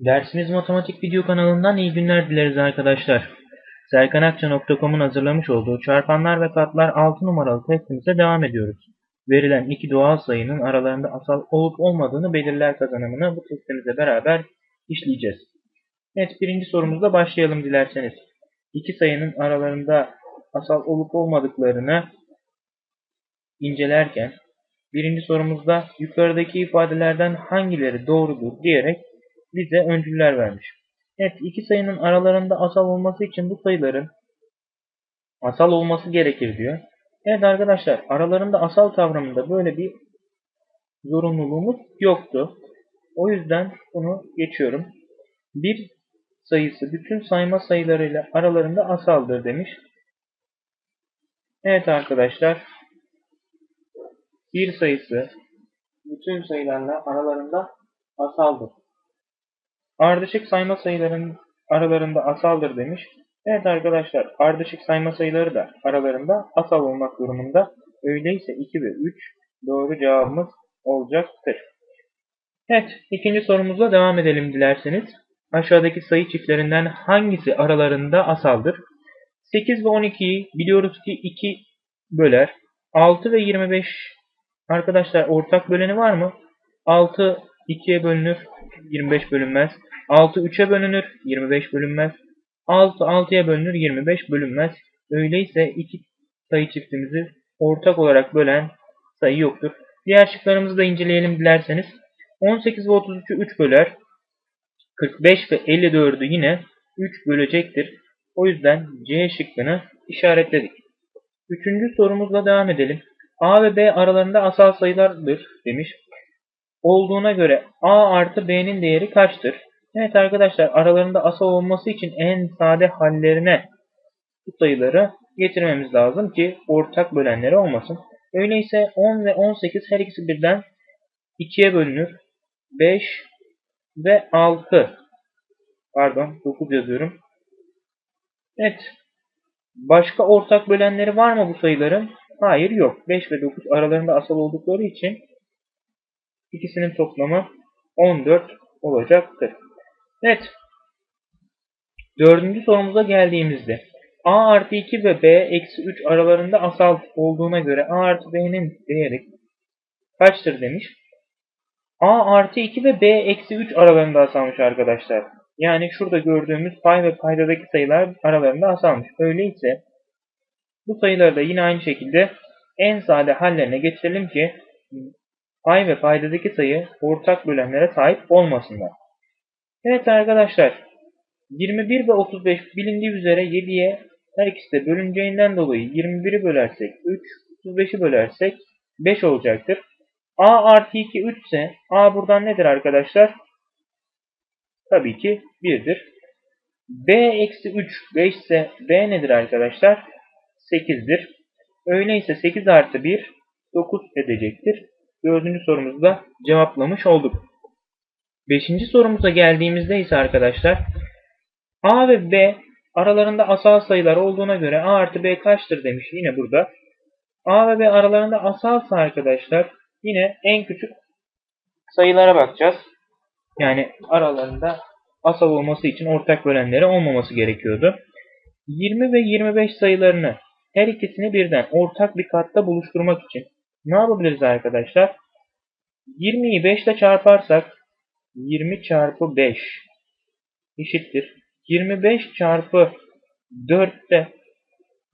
Dersimiz Matematik Video kanalından iyi günler dileriz arkadaşlar. Serkanakça.com'un hazırlamış olduğu çarpanlar ve katlar 6 numaralı testimize devam ediyoruz. Verilen iki doğal sayının aralarında asal olup olmadığını belirler kazanımını bu testimizle beraber işleyeceğiz. Evet birinci sorumuzla başlayalım dilerseniz. İki sayının aralarında asal olup olmadıklarını incelerken birinci sorumuzda yukarıdaki ifadelerden hangileri doğrudur diyerek bize öncüller vermiş. Evet iki sayının aralarında asal olması için bu sayıların asal olması gerekir diyor. Evet arkadaşlar aralarında asal kavramında böyle bir zorunluluğumuz yoktu. O yüzden bunu geçiyorum. Bir sayısı bütün sayma sayılarıyla aralarında asaldır demiş. Evet arkadaşlar bir sayısı bütün sayılarla aralarında asaldır. Ardışık sayma sayıların aralarında asaldır demiş. Evet arkadaşlar ardışık sayma sayıları da aralarında asal olmak durumunda. Öyleyse 2 ve 3 doğru cevabımız olacaktır. Evet ikinci sorumuzla devam edelim dilerseniz. Aşağıdaki sayı çiftlerinden hangisi aralarında asaldır? 8 ve 12'yi biliyoruz ki 2 böler. 6 ve 25 arkadaşlar ortak böleni var mı? 6 2'ye bölünür. 25 bölünmez. 6 3'e bölünür. 25 bölünmez. 6 6'ya bölünür. 25 bölünmez. Öyleyse iki sayı çiftimizi ortak olarak bölen sayı yoktur. Diğer şıklarımızı da inceleyelim dilerseniz. 18 ve 33'ü 3 böler. 45 ve 54'ü yine 3 bölecektir. O yüzden C şıkkını işaretledik. Üçüncü sorumuzla devam edelim. A ve B aralarında asal sayılardır demiş. Olduğuna göre A artı B'nin değeri kaçtır? Evet arkadaşlar aralarında asal olması için en sade hallerine bu sayıları getirmemiz lazım ki ortak bölenleri olmasın. Öyleyse 10 ve 18 her ikisi birden 2'ye bölünür. 5 ve 6 pardon 9 yazıyorum. Evet. Başka ortak bölenleri var mı bu sayıların? Hayır yok. 5 ve 9 aralarında asal oldukları için ikisinin toplamı 14 olacaktır. Evet. Dördüncü sorumuza geldiğimizde a artı 2 ve b eksi 3 aralarında asal olduğuna göre a artı b'nin değeri kaçtır demiş. a artı 2 ve b eksi 3 aralarında asalmış arkadaşlar. Yani şurada gördüğümüz pay ve paydadaki sayılar aralarında asalmış. Öyleyse bu sayıları da yine aynı şekilde en sade hallerine getirelim ki pay ve paydadaki sayı ortak bölenlere sahip olmasınlar. Evet arkadaşlar 21 ve 35 bilindiği üzere 7'ye her ikisi de bölüneceğinden dolayı 21'i bölersek 3, 35'i bölersek 5 olacaktır. A artı 2 3 ise A buradan nedir arkadaşlar? Tabii ki 1'dir. B eksi 3 5 ise B nedir arkadaşlar? 8'dir. Öyleyse 8 artı 1 9 edecektir. Dördüncü sorumuzu da cevaplamış olduk. Beşinci sorumuza geldiğimizde ise arkadaşlar A ve B aralarında asal sayılar olduğuna göre A artı B kaçtır demiş yine burada. A ve B aralarında asalsa arkadaşlar yine en küçük sayılara bakacağız. Yani aralarında asal olması için ortak bölenleri olmaması gerekiyordu. 20 ve 25 sayılarını her ikisini birden ortak bir katta buluşturmak için ne yapabiliriz arkadaşlar? 20'yi 5 ile çarparsak 20 çarpı 5 eşittir. 25 çarpı 4 de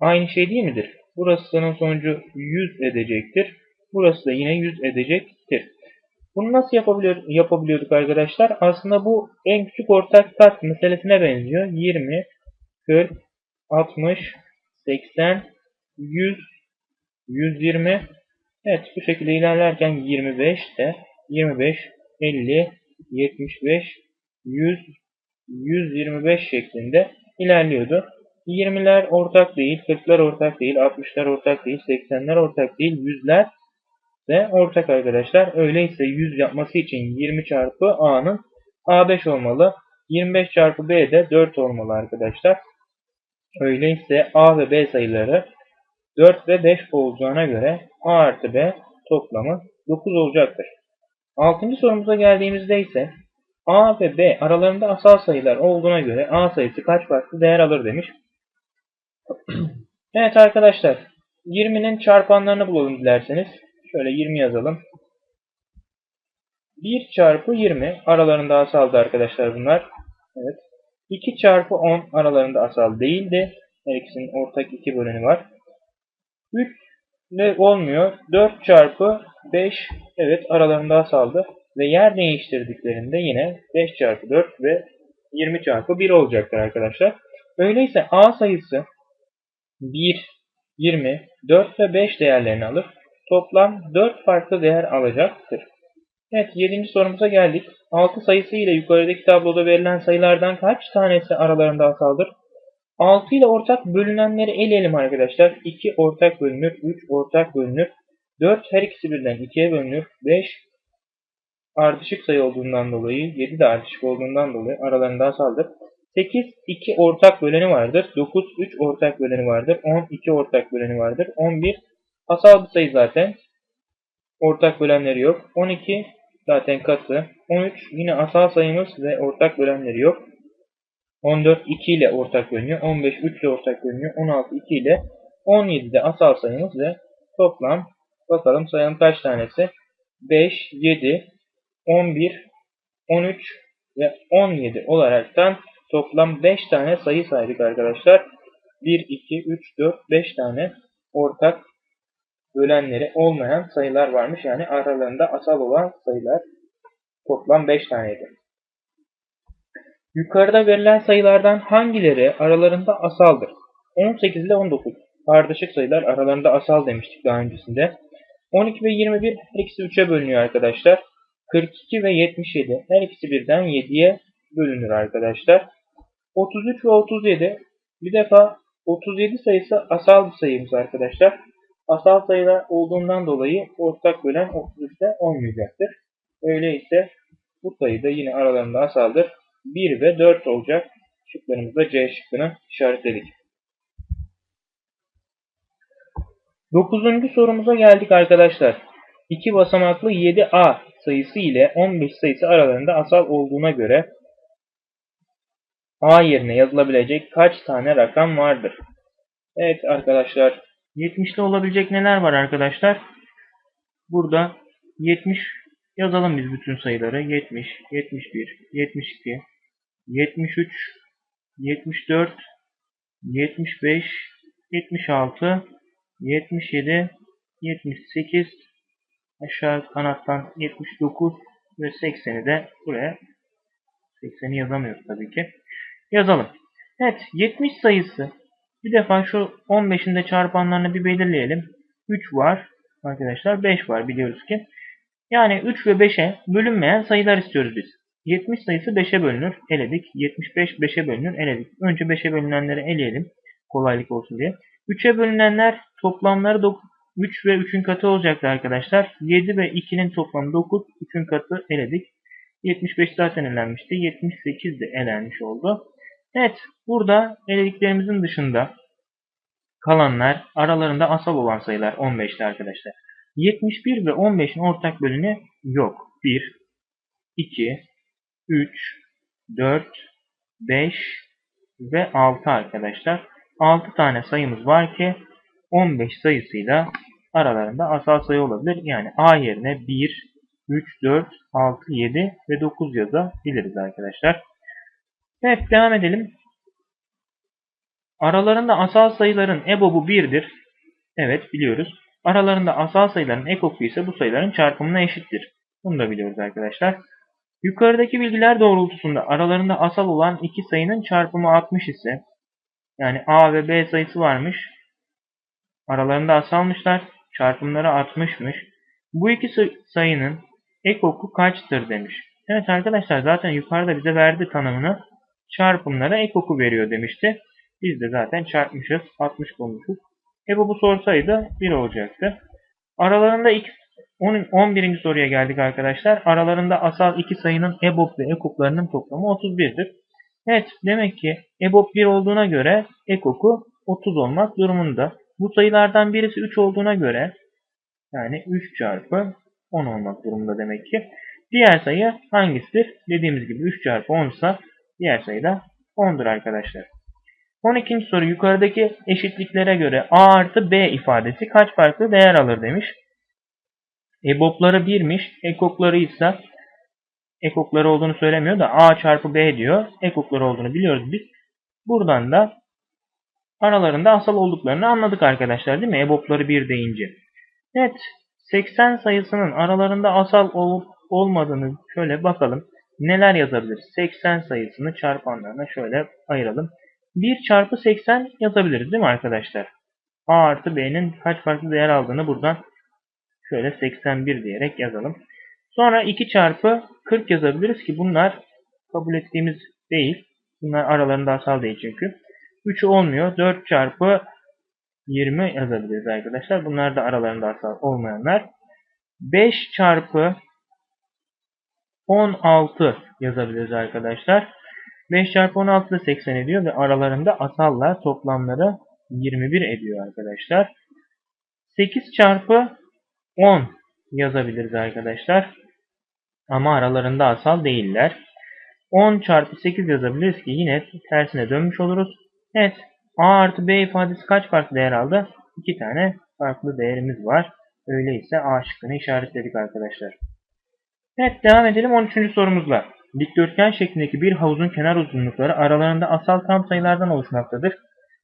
aynı şey değil midir? Burasının sonucu 100 edecektir. Burası da yine 100 edecektir. Bunu nasıl yapabiliyor, yapabiliyorduk arkadaşlar? Aslında bu en küçük ortak kat meselesine benziyor. 20, 40, 60, 80, 100, 120. Evet bu şekilde ilerlerken 25 de 25, 50, 75, 100, 125 şeklinde ilerliyordu. 20'ler ortak değil, 40'lar ortak değil, 60'lar ortak değil, 80'ler ortak değil, 100'ler de ortak arkadaşlar. Öyleyse 100 yapması için 20 çarpı A'nın A5 olmalı. 25 çarpı B de 4 olmalı arkadaşlar. Öyleyse A ve B sayıları 4 ve 5 olacağına göre A artı B toplamı 9 olacaktır. Altıncı sorumuza geldiğimizde ise A ve B aralarında asal sayılar olduğuna göre A sayısı kaç farklı değer alır demiş. evet arkadaşlar 20'nin çarpanlarını bulalım dilerseniz. Şöyle 20 yazalım. 1 çarpı 20 aralarında asaldı arkadaşlar bunlar. Evet. 2 çarpı 10 aralarında asal değildi. Her ikisinin ortak 2 böleni var. 3 ne olmuyor. 4 çarpı 5 evet aralarında asaldı. Ve yer değiştirdiklerinde yine 5 çarpı 4 ve 20 çarpı 1 olacaktır arkadaşlar. Öyleyse A sayısı 1, 20, 4 ve 5 değerlerini alır. Toplam 4 farklı değer alacaktır. Evet 7. sorumuza geldik. 6 sayısı ile yukarıdaki tabloda verilen sayılardan kaç tanesi aralarında asaldır? 6 ile ortak bölünenleri eleyelim arkadaşlar. 2 ortak bölünür, 3 ortak bölünür, 4 her ikisi birden 2'ye bölünür, 5 ardışık sayı olduğundan dolayı, 7 de ardışık olduğundan dolayı aralarında asaldır. 8 2 ortak böleni vardır. 9 3 ortak böleni vardır. 10 2 ortak böleni vardır. 11 asal bir sayı zaten. Ortak bölenleri yok. 12 zaten katı. 13 yine asal sayımız ve ortak bölenleri yok. 14 2 ile ortak bölünüyor. 15 3 ile ortak bölünüyor. 16 2 ile 17 de asal sayımız ve toplam bakalım sayalım kaç tanesi? 5, 7, 11, 13 ve 17 olaraktan toplam 5 tane sayı saydık arkadaşlar. 1, 2, 3, 4, 5 tane ortak bölenleri olmayan sayılar varmış. Yani aralarında asal olan sayılar toplam 5 taneydi. Yukarıda verilen sayılardan hangileri aralarında asaldır? 18 ile 19 ardışık sayılar aralarında asal demiştik daha öncesinde. 12 ve 21 her ikisi 3'e bölünüyor arkadaşlar. 42 ve 77 her ikisi birden 7'ye bölünür arkadaşlar. 33 ve 37 bir defa 37 sayısı asal bir sayımız arkadaşlar. Asal sayılar olduğundan dolayı ortak bölen 33'te olmayacaktır. Öyleyse bu sayı da yine aralarında asaldır. 1 ve 4 olacak. Şıklarımızda C şıkkını işaretledik. 9. sorumuza geldik arkadaşlar. 2 basamaklı 7A sayısı ile 15 sayısı aralarında asal olduğuna göre A yerine yazılabilecek kaç tane rakam vardır? Evet arkadaşlar 70'li olabilecek neler var arkadaşlar? Burada 70 yazalım biz bütün sayıları. 70, 71, 72, 73, 74, 75, 76, 77, 78, aşağı kanattan 79 ve 80'i de buraya 80'i yazamıyoruz tabii ki. Yazalım. Evet 70 sayısı bir defa şu 15'in de çarpanlarını bir belirleyelim. 3 var arkadaşlar 5 var biliyoruz ki. Yani 3 ve 5'e bölünmeyen sayılar istiyoruz biz. 70 sayısı 5'e bölünür. Eledik. 75 5'e bölünür. Eledik. Önce 5'e bölünenleri eleyelim. Kolaylık olsun diye. 3'e bölünenler toplamları 9, 3 ve 3'ün katı olacaktı arkadaşlar. 7 ve 2'nin toplamı 9. 3'ün katı eledik. 75 zaten elenmişti. 78 de elenmiş oldu. Evet. Burada elediklerimizin dışında kalanlar aralarında asal olan sayılar 15'ti arkadaşlar. 71 ve 15'in ortak bölünü yok. 1, 2, 3, 4, 5 ve 6 arkadaşlar. 6 tane sayımız var ki 15 sayısıyla aralarında asal sayı olabilir. Yani A yerine 1, 3, 4, 6, 7 ve 9 yazabiliriz arkadaşlar. Evet devam edelim. Aralarında asal sayıların EBOB'u 1'dir. Evet biliyoruz. Aralarında asal sayıların ekoku ise bu sayıların çarpımına eşittir. Bunu da biliyoruz arkadaşlar. Yukarıdaki bilgiler doğrultusunda aralarında asal olan iki sayının çarpımı 60 ise yani A ve B sayısı varmış. Aralarında asalmışlar. Çarpımları 60'mış. Bu iki sayının ekoku kaçtır demiş. Evet arkadaşlar zaten yukarıda bize verdi tanımını. Çarpımlara ekoku veriyor demişti. Biz de zaten çarpmışız. 60 bulmuşuz. E bu, bu sorsaydı 1 olacaktı. Aralarında iki, 11. soruya geldik arkadaşlar. Aralarında asal iki sayının EBOB ve EKOK'larının toplamı 31'dir. Evet demek ki EBOB 1 olduğuna göre EKOK'u 30 olmak durumunda. Bu sayılardan birisi 3 olduğuna göre yani 3 çarpı 10 olmak durumunda demek ki. Diğer sayı hangisidir? Dediğimiz gibi 3 çarpı 10 ise diğer sayı da 10'dur arkadaşlar. 12. soru yukarıdaki eşitliklere göre A artı B ifadesi kaç farklı değer alır demiş. EBOB'ları 1'miş. Ekokları ise ekokları olduğunu söylemiyor da A çarpı B diyor. Ekokları olduğunu biliyoruz biz. Buradan da aralarında asal olduklarını anladık arkadaşlar değil mi? EBOB'ları 1 deyince. Evet 80 sayısının aralarında asal olup olmadığını şöyle bakalım. Neler yazabiliriz? 80 sayısını çarpanlarına şöyle ayıralım. 1 çarpı 80 yazabiliriz değil mi arkadaşlar? A artı B'nin kaç farklı değer aldığını buradan şöyle 81 diyerek yazalım. Sonra 2 çarpı 40 yazabiliriz ki bunlar kabul ettiğimiz değil. Bunlar aralarında asal değil çünkü. 3'ü olmuyor. 4 çarpı 20 yazabiliriz arkadaşlar. Bunlar da aralarında asal olmayanlar. 5 çarpı 16 yazabiliriz arkadaşlar. 5 çarpı 16 da 80 ediyor ve aralarında asallar toplamları 21 ediyor arkadaşlar. 8 çarpı 10 yazabiliriz arkadaşlar. Ama aralarında asal değiller. 10 çarpı 8 yazabiliriz ki yine tersine dönmüş oluruz. Evet A artı B ifadesi kaç farklı değer aldı? 2 tane farklı değerimiz var. Öyleyse A şıkkını işaretledik arkadaşlar. Evet devam edelim 13. sorumuzla. Dikdörtgen şeklindeki bir havuzun kenar uzunlukları aralarında asal tam sayılardan oluşmaktadır.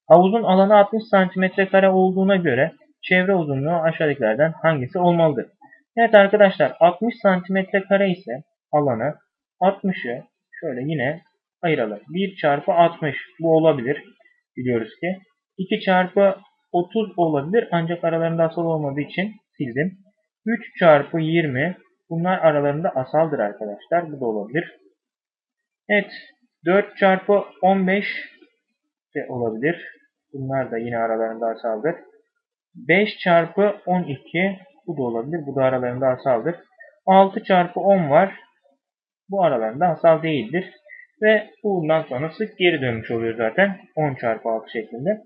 Havuzun alanı 60 cm kare olduğuna göre çevre uzunluğu aşağıdakilerden hangisi olmalıdır? Evet arkadaşlar 60 cm kare ise alanı 60'ı şöyle yine ayıralım. 1 çarpı 60 bu olabilir. Biliyoruz ki. 2 çarpı 30 olabilir ancak aralarında asal olmadığı için sildim. 3 çarpı 20 bunlar aralarında asaldır arkadaşlar. Bu da olabilir. Evet 4 çarpı 15 de olabilir. Bunlar da yine aralarında asaldır. 5 çarpı 12 bu da olabilir. Bu da aralarında asaldır. 6 çarpı 10 var. Bu aralarında asal değildir. Ve bundan sonrası geri dönmüş oluyor zaten. 10 çarpı 6 şeklinde.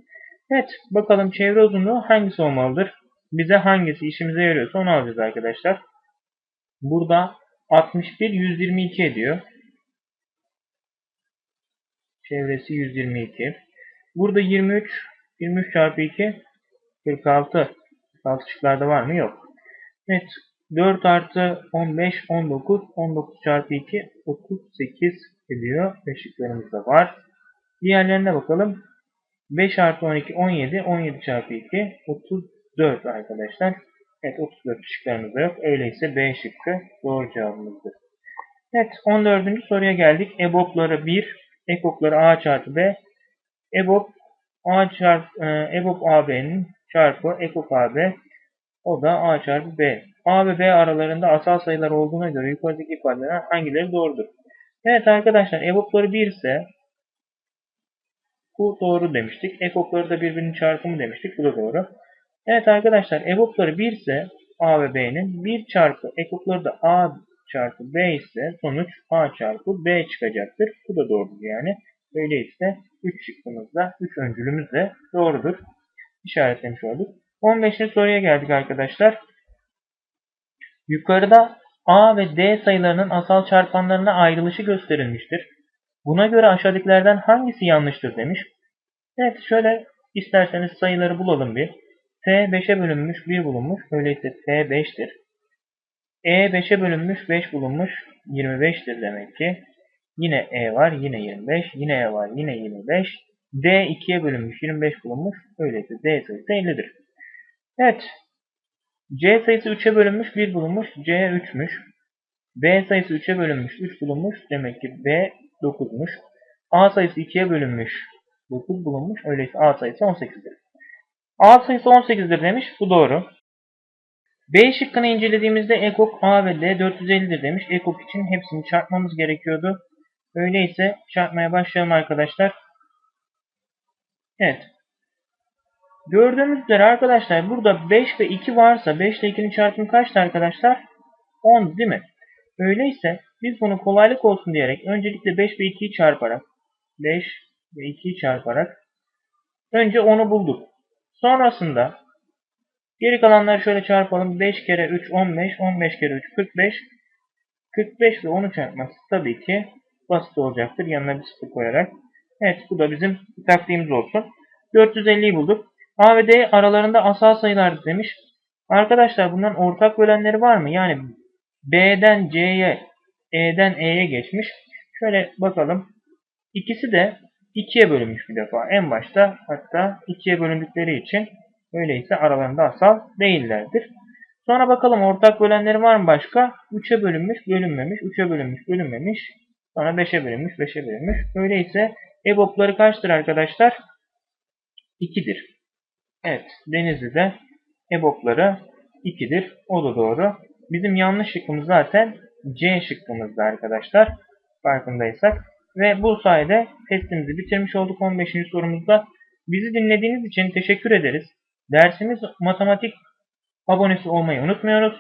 Evet bakalım çevre uzunluğu hangisi olmalıdır? Bize hangisi işimize yarıyorsa onu alacağız arkadaşlar. Burada 61 122 ediyor. Çevresi 122. Burada 23 23 çarpı 2 46. 46 şıklarda var mı? Yok. Evet. 4 artı 15 19. 19 çarpı 2 38 ediyor. Ve şıklarımız da var. Diğerlerine bakalım. 5 artı 12 17. 17 çarpı 2 34 arkadaşlar. Evet 34 şıklarımız da yok. Öyleyse B şıkkı doğru cevabımızdır. Evet 14. soruya geldik. EBOB'ları 1, ekokları A çarpı B. EBOB A çarpı e, EBOB AB'nin çarpı ekok AB o da A çarpı B. A ve B aralarında asal sayılar olduğuna göre yukarıdaki ifadeler hangileri doğrudur? Evet arkadaşlar EBOB'ları 1 ise bu doğru demiştik. Ekokları da birbirinin çarpımı demiştik. Bu da doğru. Evet arkadaşlar EBOB'ları 1 ise A ve B'nin 1 çarpı ekokları da A çarpı B ise sonuç A çarpı B çıkacaktır. Bu da doğrudur yani. Öyleyse 3 şıkkımızda 3 öncülümüz de doğrudur. İşaretlemiş olduk. 15. soruya geldik arkadaşlar. Yukarıda A ve D sayılarının asal çarpanlarına ayrılışı gösterilmiştir. Buna göre aşağıdakilerden hangisi yanlıştır demiş. Evet şöyle isterseniz sayıları bulalım bir. T 5'e bölünmüş 1 bulunmuş. Öyleyse T 5'tir. E 5'e bölünmüş 5 bulunmuş. 25'tir demek ki. Yine E var yine 25. Yine E var yine 25. D 2'ye bölünmüş 25 bulunmuş. Öyleyse D sayısı 50'dir. Evet. C sayısı 3'e bölünmüş 1 bulunmuş. C 3'müş. B sayısı 3'e bölünmüş 3 bulunmuş. Demek ki B 9'muş. A sayısı 2'ye bölünmüş 9 bulunmuş. Öyleyse A sayısı 18'dir. A sayısı 18'dir demiş. Bu doğru. B şıkkını incelediğimizde ekok A ve D 450'dir demiş. Ekok için hepsini çarpmamız gerekiyordu. Öyleyse çarpmaya başlayalım arkadaşlar. Evet. Gördüğümüz üzere arkadaşlar burada 5 ve 2 varsa 5 ile 2'nin çarpımı kaçtı arkadaşlar? 10 değil mi? Öyleyse biz bunu kolaylık olsun diyerek öncelikle 5 ve 2'yi çarparak 5 ve 2'yi çarparak önce 10'u bulduk. Sonrasında geri kalanları şöyle çarpalım. 5 kere 3 15, 15 kere 3 45. 45 ve 10'u çarpması tabii ki basit olacaktır. Yanına bir sıfır koyarak. Evet bu da bizim taktiğimiz olsun. 450'yi bulduk. A ve D aralarında asal sayılar demiş. Arkadaşlar bunların ortak bölenleri var mı? Yani B'den C'ye, E'den E'ye geçmiş. Şöyle bakalım. İkisi de 2'ye bölünmüş bir defa. En başta hatta 2'ye bölündükleri için öyleyse aralarında asal değillerdir. Sonra bakalım ortak bölenleri var mı başka? 3'e bölünmüş, bölünmemiş, 3'e bölünmüş, bölünmemiş. Sonra 5'e bölünmüş, 5'e bölünmüş. Öyleyse EBOB'ları kaçtır arkadaşlar? 2'dir. Evet, Denizli'de EBOB'ları 2'dir. O da doğru. Bizim yanlış şıkkımız zaten C şıkkımızdı arkadaşlar. Farkındaysak. Ve bu sayede testimizi bitirmiş olduk 15. sorumuzda. Bizi dinlediğiniz için teşekkür ederiz. Dersimiz matematik abonesi olmayı unutmuyoruz.